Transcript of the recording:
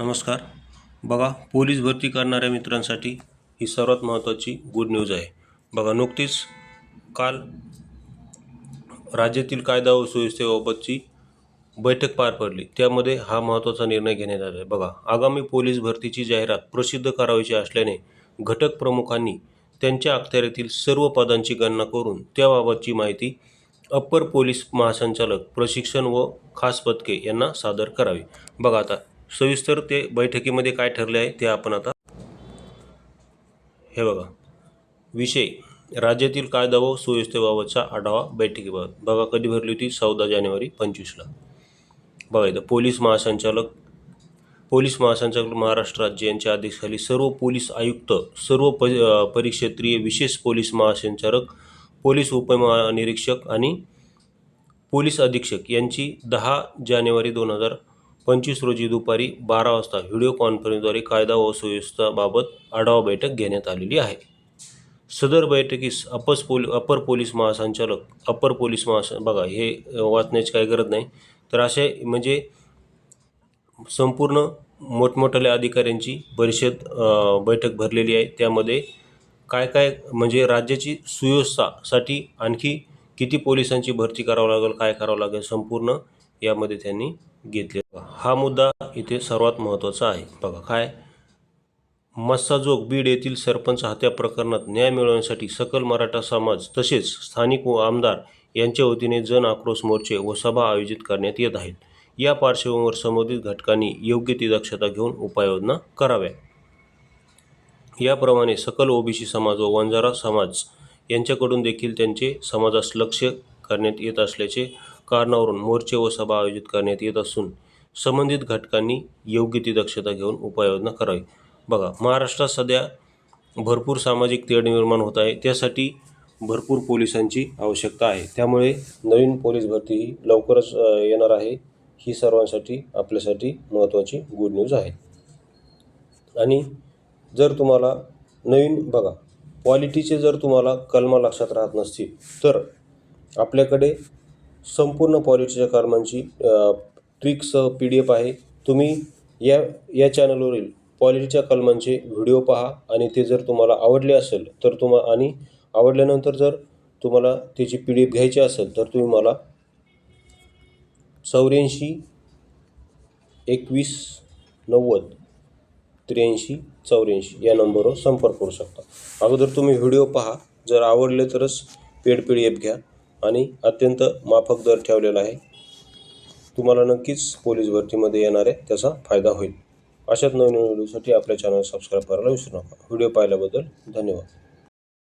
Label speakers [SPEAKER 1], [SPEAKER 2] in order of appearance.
[SPEAKER 1] नमस्कार. बघा पोलीस भरती करणाऱ्या मित्रांसाठी ही सर्वात महत्त्वाची गुड न्यूज आहे. बघा नुकतीच काल राज्यातील कायदा व सुव्यवस्थेबाबतची बैठक पार पडली. त्यामध्ये हा महत्त्वाचा निर्णय घेण्यात आला आहे. बघा आगामी पोलीस भरतीची जाहिरात प्रसिद्ध करावयाची असल्याने घटक प्रमुखांनी त्यांच्या अखत्यारीतील सर्व पदांची गणना करून त्याबाबतची माहिती अप्पर पोलीस महासंचालक प्रशिक्षण व खास पथके यांना सादर करावी. बघा आता सविस्तर ते बैठकीमध्ये काय ठरले आहे ते आपण आता हे बघा. विषय. राज्यातील कायदा व सुव्यवस्थेबाबतचा आढावा बैठकीबाबत बघा कधी भरली होती? चौदा जानेवारी पंचवीसला. बघा इथं पोलीस महासंचालक पोलीस महासंचालक महाराष्ट्र राज्य यांच्या आदेशाखाली सर्व पोलीस आयुक्त सर्व प परिक्षेत्रीय विशेष पोलीस महासंचालक पोलीस उपमहानिरीक्षक आणि पोलीस अधीक्षक यांची दहा जानेवारी दोन हजार पंचवीस रोजी दुपारी बारा वाजता व्हिडिओ कॉन्फरन्सद्वारे कायदा व सुव्यवस्थाबाबत आढावा बैठक घेण्यात आलेली आहे. सदर बैठकीस अपस पोल अपर पोलीस महासंचालक अपर पोलीस महास बघा हे वाचण्याची काही गरज नाही. तर असे म्हणजे संपूर्ण मोठमोठ्या अधिकाऱ्यांची परिषद बैठक भरलेली आहे. त्यामध्ये काय काय म्हणजे राज्याची सुव्यवस्थासाठी आणखी किती पोलिसांची भरती करावं लागेल काय करावं लागेल संपूर्ण यामध्ये त्यांनी घेतले हा मुद्दा इथे सर्वात महत्त्वाचा आहे. बघा काय? मस्साजोग बीड येथील सरपंच हत्या प्रकरणात न्याय मिळवण्यासाठी सकल मराठा समाज तसेच स्थानिक व आमदार यांच्या वतीने जन आक्रोश मोर्चे व सभा आयोजित करण्यात येत आहेत. या पार्श्वभूमीवर संबंधित घटकांनी योग्य ती दक्षता घेऊन उपाययोजना कराव्या. याप्रमाणे सकल ओबीसी समाज व वंजारा समाज यांच्याकडून देखील त्यांचे समाजास लक्ष करण्यात येत असल्याचे कारणावरून मोर्चे व सभा आयोजित करण्यात येत असून संबंधित घटकांनी योग्य ती दक्षता घेऊन उपाययोजना करावी. बघा महाराष्ट्रात सध्या भरपूर सामाजिक तेढ निर्माण होत आहे. त्यासाठी भरपूर पोलिसांची आवश्यकता आहे. त्यामुळे नवीन पोलीस भरती ही लवकरच येणार आहे. ही सर्वांसाठी आपल्यासाठी महत्त्वाची गुड न्यूज आहे. आणि जर तुम्हाला नवीन बघा क्वालिटीचे जर तुम्हाला कलमा लक्षात राहत नसतील तर आपल्याकडे संपूर्ण पॉलिटीच्या कलमांची ट्रिकसह पी डी एफ आहे. तुम्ही या या चॅनलवरील पॉलिटीच्या कलमांचे व्हिडिओ पहा आणि ते जर तुम्हाला आवडले असेल तर तुम्हा आणि आवडल्यानंतर जर तुम्हाला त्याची पी डी एफ घ्यायची असेल तर तुम्ही मला चौऱ्याऐंशी एकवीस नव्वद त्र्याऐंशी चौऱ्याऐंशी या नंबरवर संपर्क करू शकता. अगोदर तुम्ही व्हिडिओ पहा. जर आवडले तरच पेड पी डी एफ घ्या. आणि अत्यंत माफक दर ठेवलेला आहे. तुम्हाला नक्कीच पोलीस भरतीमध्ये येणार आहे त्याचा फायदा होईल. अशाच नवीन व्हिडिओसाठी आपल्या चॅनल सबस्क्राईब करायला विसरू नका. व्हिडिओ पाहिल्याबद्दल धन्यवाद.